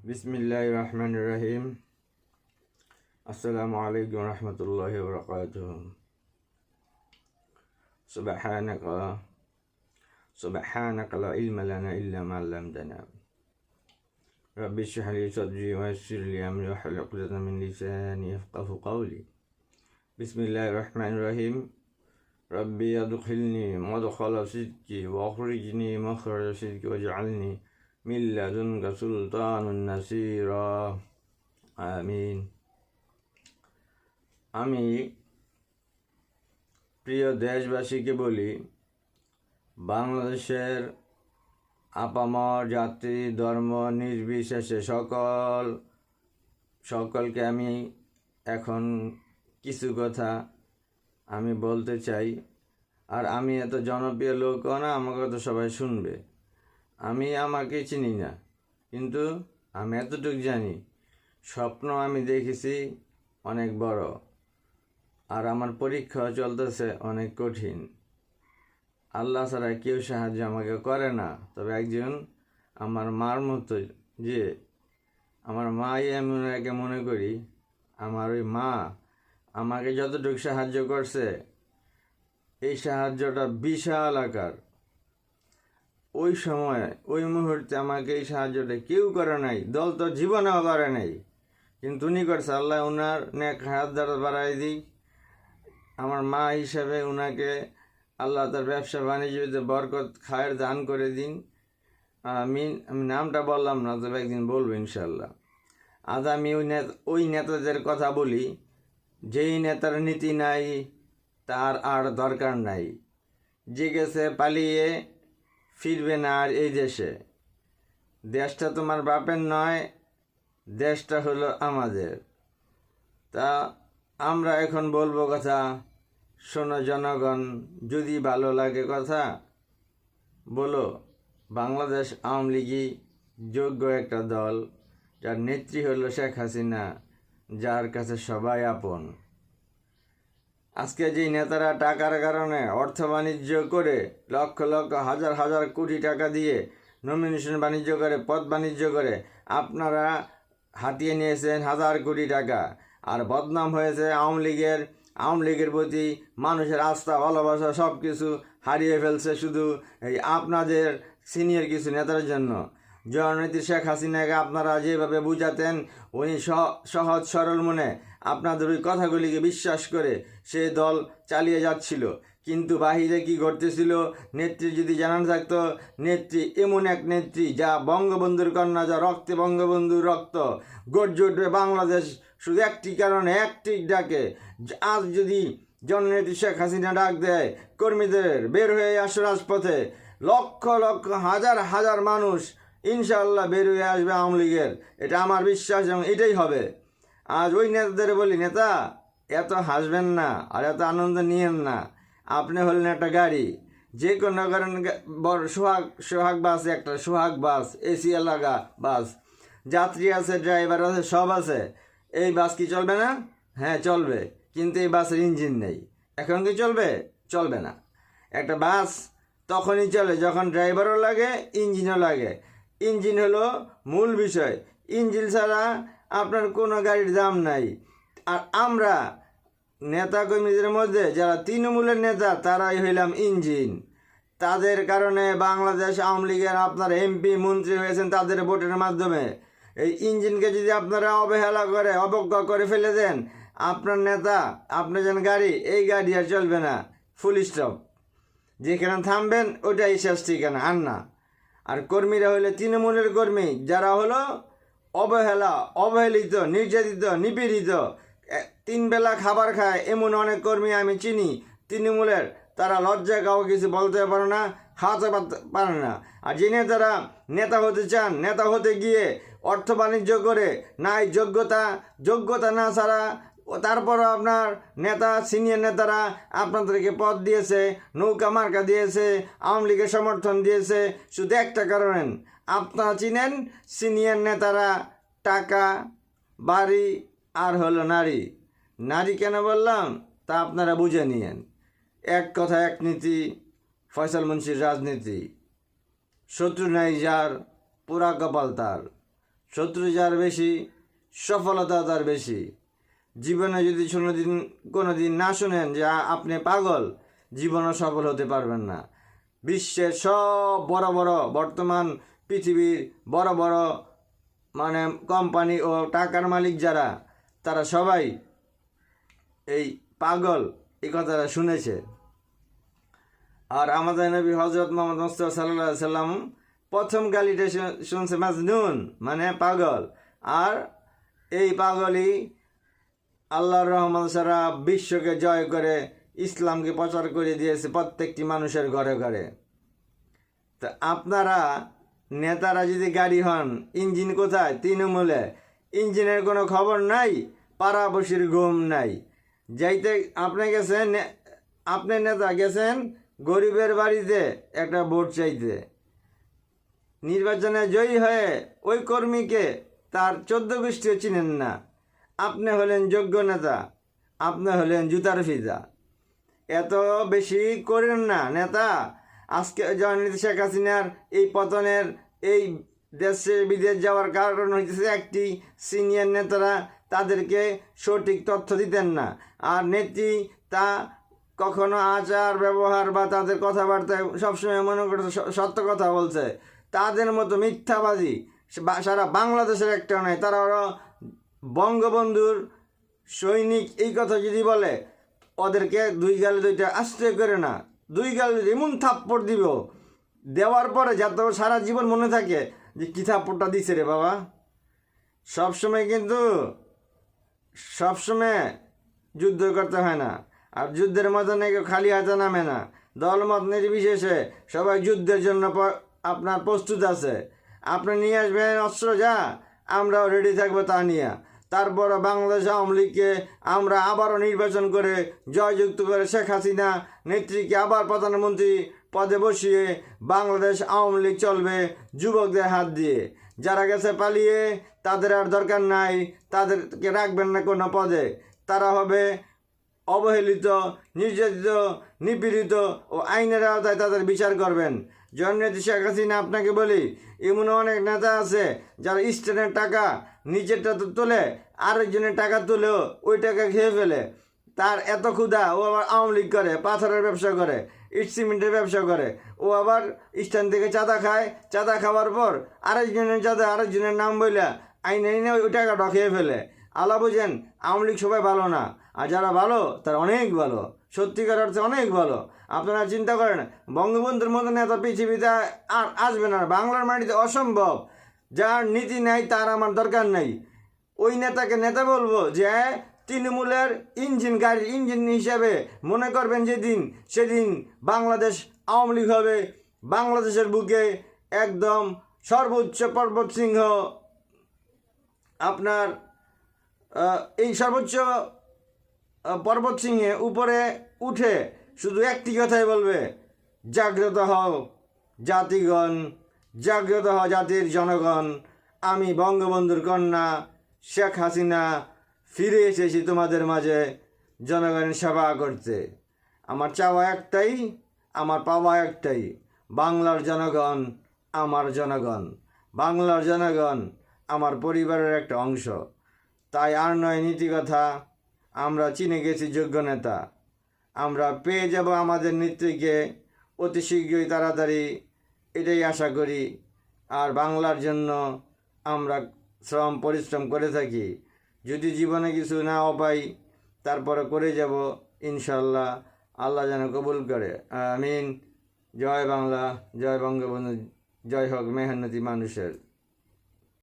بسم الله الرحمن الرحيم السلام عليكم ورحمة الله وبركاته سبحانك سبحانك لا علم لنا إلا ما علمتنا رب اشرح لي صدري ويسر لي أمري واحلل عقدة من لساني يفقه قولي بسم الله الرحمن الرحيم ربي أدخلني مدخل صدقي وأخرجني مخرج صدقي واجعلني من لدنك سلطان نصيرا আমিন আমি প্রিয় দেশবাসীকে বলি বাংলাদেশের আপামর জাতি ধর্ম নির্বিশেষে সকল সকলকে আমি এখন কিছু কথা আমি বলতে চাই আর আমি এত জনপ্রিয় লোকও না আমাকে তো সবাই শুনবে আমি আমাকে চিনি না, কিন্তু আমি এতটুকু জানি, স্বপ্ন আমি দেখেছি অনেক বড়, আর আমার পরীক্ষা চলতেছে অনেক কঠিন। আল্লাহ ছাড়া কেউ সাহায্য আমাকে করে না, তবে একজন আমার মার মতো যে, আমার মাই আমি ওনাকে মনে করি, আমার ওই মা আমাকে যতটুকু সাহায্য করছে, এই সাহায্যটা বিশাল আকার। ওই সময়, ওই মুহূর্তে আমাকে এই সাহায্যটা কেউ করে নাই, দল তো জীবনেও করে নাই। কিন্তু উনি করছে আল্লাহ ওনার নেক হাত দ্বারা বাড়াই দিই আমার মা হিসাবে ওনাকে আল্লাহ তার ব্যবসা বাণিজ্যতে বরকত, খায়ের দান করে দিন। আমি আমি নামটা বললাম না, তবে একদিন বলব ইনশাল্লাহ আজ আমি ওই নেতা, ওই নেতাদের কথা বলি। যেই নেতার নীতি নাই, তার আর দরকার নাই। যে গেছে পালিয়ে ফিরবে না আর এই দেশে। দেশটা তোমার বাপের নয়, দেশটা হলো আমাদের। তা আমরা এখন বলব কথা, শোনো জনগণ, যদি ভালো লাগে কথা, বলো, বাংলাদেশ আওয়ামী লীগই যোগ্য একটা দল, যার নেত্রী হলো শেখ হাসিনা, যার কাছে সবাই আপন। আজকে যেই নেতারা টাকার কারণে অর্থ বাণিজ্য করে লক্ষ লক্ষ হাজার হাজার কোটি টাকা দিয়ে নমিনেশন বাণিজ্য করে, পদ বাণিজ্য করে, আপনারা হাতিয়ে নিয়েছেন হাজার কোটি টাকা। আর বদনাম হয়েছে আওয়ামী লীগের আওয়ামী লীগের প্রতি মানুষের আস্থা, ভালোবাসা সব কিছু হারিয়ে ফেলছে শুধু এই আপনাদের সিনিয়র কিছু নেতার জন্য। জননেত্রী শেখ হাসিনাকে আপনারা যেভাবে বুঝাতেন, উনি সহজ সরল মনে আপনাদের ওই কথাগুলিকে বিশ্বাস করে সে দল চালিয়ে যাচ্ছিল। কিন্তু বাহিরে কি ঘটতেছিল? নেত্রী যদি জানানো থাকতো, নেত্রী এমন এক নেত্রী যা বঙ্গবন্ধুর কন্যা, যা রক্তে বঙ্গবন্ধুর রক্ত। গর্জে উঠবে বাংলাদেশ শুধু একটি কারণে, একটি ডাকে। আজ যদি জননেত্রী শেখ হাসিনা ডাক দেয়, কর্মীদের বের হয়ে আসো রাজপথে। লক্ষ লক্ষ, হাজার হাজার মানুষ ইনশাল্লাহ বের হয়ে আসবে আওয়ামী লীগের। এটা আমার বিশ্বাস এবং এটাই হবে। আজ ওই নেতাদের বলি, নেতা, এত হাসবেন না আর এত আনন্দ নিয়েন না। আপনি হলেন একটা গাড়ি। যে কোনো কারণ বড় সোহাগ সোহাগ বাস একটা, সোহাগ বাস, এসি লাগা বাস। যাত্রী আছে, ড্রাইভার আছে, সব আছে। এই বাস কি চলবে না? হ্যাঁ চলবে। কিন্তু এই বাসের ইঞ্জিন নেই। এখন কি চলবে? চলবে না। একটা বাস তখনই চলে যখন ড্রাইভারও লাগে, ইঞ্জিনও লাগে। ইঞ্জিন হলো মূল বিষয়। ইঞ্জিন ছাড়া আপনার কোনো গাড়ির দাম নাই। আর আমরা নেতা কর্মীদের মধ্যে, যারা তৃণমূলের নেতা, তারাই হইলাম ইঞ্জিন। তাদের কারণে বাংলাদেশ আওয়ামী লীগের আপনার এমপি, মন্ত্রী হয়েছেন তাদের ভোটের মাধ্যমে। এই ইঞ্জিনকে যদি আপনারা অবহেলা করে, অবজ্ঞা করে ফেলে দেন, আপনার নেতা আপনার যেন গাড়ি, এই গাড়ি আর চলবে না। ফুল স্টপ যেখানে থামবেন, ওটাই শেষ ঠিকানা, আর না। আর কর্মীরা হইলে তৃণমূলের কর্মী, যারা হলো অবহেলা, অবহেলিত, নির্যাতিত, নিপীড়িত তিন বেলা খাবার খায় এমন অনেক কর্মী আমি চিনি। তৃণমূলের তারা লজ্জায় কাউকে কিছু বলতে পারে না, খাওয়াতে পারে না। আর যে নেতারা নেতা হতে চান, নেতা হতে গিয়ে অর্থ বাণিজ্য করে, নাই যোগ্যতা যোগ্যতা না ছাড়া তারপরও আপনার নেতা, সিনিয়র নেতারা আপনাদেরকে পদ দিয়েছে, নৌকা মার্কা দিয়েছে, আওয়ামী লীগের সমর্থন দিয়েছে, শুধু একটা কারণ আপনারা চিনেন সিনিয়র নেতারা, টাকা, বাড়ি আর হলো নারী। নারী কেন বললাম? তা আপনারা বুঝে নিয়েন। এক কথা, এক নীতি, ফয়সাল মুন্সির রাজনীতি। শত্রু নাই যার, পুরা কপাল তার। শত্রু যার বেশি, সফলতা তার বেশি। জীবনে যদি কোনোদিন কোনো দিন না শোনেন যে আপনি পাগল জীবনে সফল হতে পারবেন না। বিশ্বের সব বড় বড় বর্তমান পৃথিবীর বড় বড় মানে কোম্পানি ও টাকার মালিক যারা, তারা সবাই এই পাগল, এই কথাটা শুনেছে। আর আমাদের নবী হজরত মোহাম্মদ মুস্তফা সাল্লাহ সাল্লাম প্রথম গালিটা শুনছে মাজনুন মানে পাগল। আর এই পাগলই আল্লাহর রহমান সারা বিশ্বকে জয় করে ইসলামকে প্রচার করে দিয়েছে প্রত্যেকটি মানুষের ঘরে ঘরে। তা আপনারা নেতারা যদি গাড়ি হন, ইঞ্জিন কোথায়? তৃণমূলে। ইঞ্জিনের কোনো খবর নাই পাড়াবসির ঘুম নাই। যাইতে আপনি গেছেন, আপনি নেতা গেছেন গরিবের বাড়িতে একটা ভোট চাইতে। নির্বাচনে জয়ী হয়ে ওই কর্মীকে তার চোদ্দ গোষ্ঠীও চিনেন না। আপনি হলেন যোগ্য নেতা, আপনি হলেন জুতার ফিজা। এত বেশি করেন না নেতা আজকে জননীতি শেখ হাসিনার এই পতনের এই দেশে বিদেশ যাওয়ার কারণ হইতেছে একটি সিনিয়র নেতারা তাদেরকে সঠিক তথ্য দিতেন না। আর নেত্রী তা কখনো আচার, ব্যবহার বা তাদের কথাবার্তায় সবসময় মনে করছে সত্য কথা বলছে। তাদের মতো মিথ্যাবাদী সারা বাংলাদেশের একটা নয়, তারা ওরা বঙ্গবন্ধুর সৈনিক। এই কথা যদি বলে, ওদেরকে দুই গালে দুইটা আশ্রয় করে না। দুই গাল এমন থাপ্পড় দিব। দেওয়ার পরে যাতে সারা জীবন মনে থাকে যে কী থাপ্পড়টা দিছে রে বাবা। সবসময় কিন্তু সবসময় যুদ্ধ করতে হয় না। আর যুদ্ধের মধ্যে কেউ খালি হাতে নামে না। দলমত নির্বিশেষে সবাই যুদ্ধের জন্য আপনার প্রস্তুত আছে। আপনি নিয়ে আসবেন অস্ত্র যা, আমরাও রেডি থাকব তা নিয়ে। তারপর বাংলাদেশ আওয়ামী লীগকে আমরা আবারও নির্বাচন করে জয়যুক্ত করে শেখ হাসিনা নেত্রীকে আবার প্রধানমন্ত্রী পদে বসিয়ে বাংলাদেশ আওয়ামী লীগ চলবে যুবকদের হাত দিয়ে। যারা গেছে পালিয়ে, তাদের আর দরকার নাই, তাদেরকে রাখবেন না কোনো পদে। তারা হবে অবহেলিত, নির্যাতিত, নিপীড়িত ও আইনের আওতায় তাদের বিচার করবেন। জননেত্রী শেখ হাসিনা, আপনাকে বলি এমন অনেক নেতা আছে যারা স্ট্যান্ডের টাকা নিজেরটা তো তোলে, আরেকজনের টাকা তুলেও ওই টাকা খেয়ে ফেলে। তার এত ক্ষুধা, ও আবার আওয়ামী লীগ করে, পাথরের ব্যবসা করে, ইট সিমেন্টের ব্যবসা করে। ও আবার স্ট্যান্ড থেকে চাঁদা খায়, চাঁদা খাওয়ার পর আরেকজনের চাঁদা, আরেকজনের নাম বইলা আইনে আইনে ওই টাকাটা খেয়ে ফেলে। আলা বুঝেন, আওয়ামী লীগ সবাই ভালো না। আর যারা ভালো, তারা অনেক ভালো। সত্যিকার অর্থে অনেক ভালো। আপনারা চিন্তা করেন, বঙ্গবন্ধুর মতো নেতা পৃথিবীতে আর আসবে না। বাংলার মাটিতে অসম্ভব। যার নীতি নাই, তার আমার দরকার নাই। ওই নেতাকে নেতা বলব যে, তৃণমূলের ইঞ্জিন গাড়ির ইঞ্জিন হিসাবে মনে করবেন যেদিন, সেদিন বাংলাদেশ আওয়ামী লীগ হবে। বাংলাদেশের বুকে একদম সর্বোচ্চ পর্বত সিংহ। আপনার এই সর্বোচ্চ পর্বত সিংহে উপরে উঠে শুধু একটি কথাই বলবে, জাগ্রত হও জাতিগণ জাগ্রত জাতির জনগণ, আমি বঙ্গবন্ধুর কন্যা শেখ হাসিনা ফিরে এসেছি তোমাদের মাঝে জনগণের সেবা করতে। আমার চাওয়া একটাই, আমার পাওয়া একটাই, বাংলার জনগণ আমার জনগণ, বাংলার জনগণ আমার পরিবারের একটা অংশ। তাই আর নয় নীতি কথা, আমরা চিনে গেছি যোগ্য নেতা। আমরা পেয়ে যাব আমাদের নেত্রীকে অতি শীঘ্রই তাড়াতাড়ি এটাই আশা করি। আর বাংলার জন্য আমরা শ্রম, পরিশ্রম করে থাকি। যদি জীবনে কিছু না পাই, তারপরে করে যাব ইনশাল্লাহ আল্লাহ যেন কবুল করে। আমিন। জয় বাংলা, জয় বঙ্গবন্ধু, জয় হোক মেহনতি মানুষের।